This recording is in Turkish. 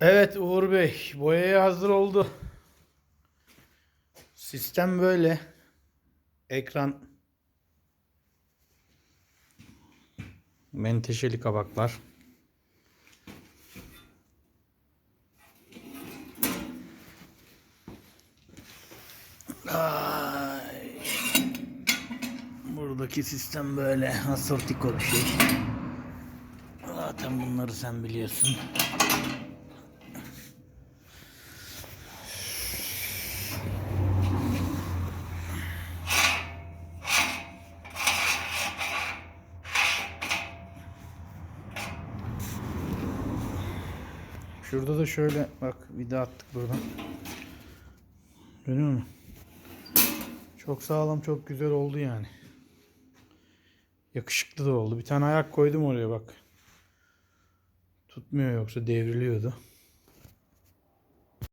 Evet Uğur Bey, boyaya hazır oldu. Sistem böyle. Ekran menteşeli kabaklar. Ay. Buradaki sistem böyle asortiko bir şey. Zaten bunları sen biliyorsun. Şurada da şöyle bak vida attık buradan. Görüyor musun? Çok sağlam çok güzel oldu yani. Yakışıklı da oldu. Bir tane ayak koydum oraya bak. Tutmuyor yoksa devriliyordu.